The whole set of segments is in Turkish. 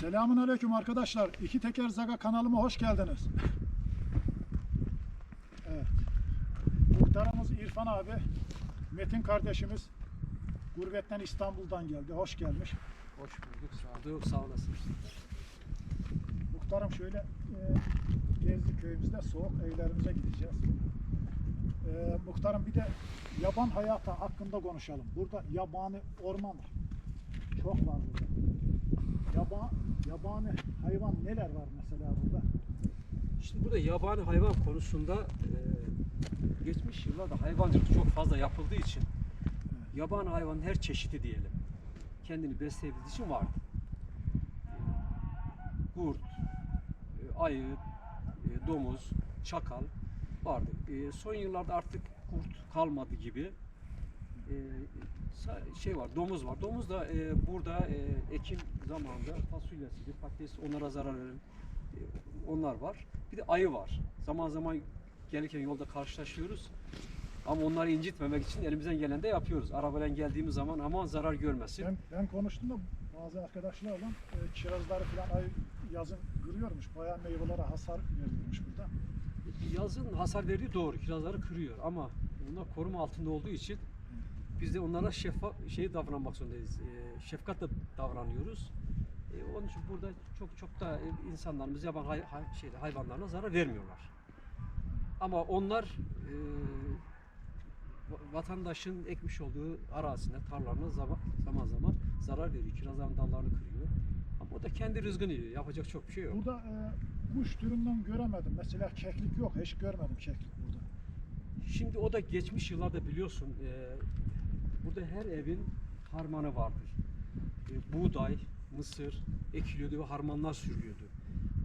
Selamun Aleyküm arkadaşlar. İki Teker Zaga kanalıma hoş geldiniz. Evet. Muhtarımız İrfan abi, Metin kardeşimiz gurbetten İstanbul'dan geldi. Hoş gelmiş. Hoş bulduk, sağ olduk, sağ olasın. Muhtarım şöyle e, gezdi köyümüzde soğuk evlerimize gideceğiz. E, muhtarım bir de yaban hayatı hakkında konuşalım. Burada yabani orman çok var burada. Yaba, yabani hayvan neler var mesela burada? İşte burada yabani hayvan konusunda e, geçmiş yıllarda hayvancılık çok fazla yapıldığı için yabani hayvanın her çeşidi diyelim kendini besleyebildiği için vardı. Kurt, e, ayı, e, domuz, çakal vardı. E, son yıllarda artık kurt kalmadı gibi. E, sa- şey var, domuz var. Domuz da e, burada e, ekim zamanında fasulyesidir, patates onlara zarar veren e, onlar var. Bir de ayı var. Zaman zaman gelirken yolda karşılaşıyoruz. Ama onları incitmemek için elimizden gelen de yapıyoruz. Arabayla geldiğimiz zaman aman zarar görmesin. Ben, ben konuştum da bazı arkadaşlarla e, kirazları falan ay yazın kırıyormuş. Bayağı meyvelere hasar veriyormuş burada. Yazın hasar verdiği doğru. Kirazları kırıyor ama bunlar koruma altında olduğu için biz de onlara şeffaf şey davranmak zorundayız. E, şefkatle davranıyoruz. E, onun için burada çok çok da e, insanlarımız yaban hay, hay, şeyde, hayvanlarına zarar vermiyorlar. Ama onlar e, va- vatandaşın ekmiş olduğu arazisine, tarlalarına zaman zaman, zaman zarar veriyor. Kirazların dallarını kırıyor. Ama o da kendi rızkını yiyor. Yapacak çok bir şey yok. Burada e, kuş türünden göremedim. Mesela keklik yok. Hiç görmedim keklik burada. Şimdi o da geçmiş yıllarda biliyorsun e, burada her evin harmanı vardır. E, buğday, mısır ekiliyordu ve harmanlar sürülüyordu.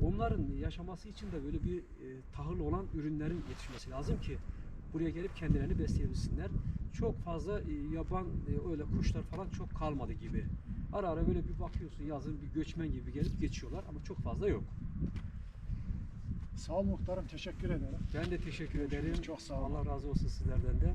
Onların yaşaması için de böyle bir e, tahıl olan ürünlerin yetişmesi lazım ki buraya gelip kendilerini besleyebilsinler. Çok fazla e, yaban e, öyle kuşlar falan çok kalmadı gibi. Ara ara böyle bir bakıyorsun yazın bir göçmen gibi gelip geçiyorlar ama çok fazla yok. Sağ ol muhtarım. Teşekkür ederim. Ben de teşekkür ederim. Çok sağ olun. Allah razı olsun sizlerden de.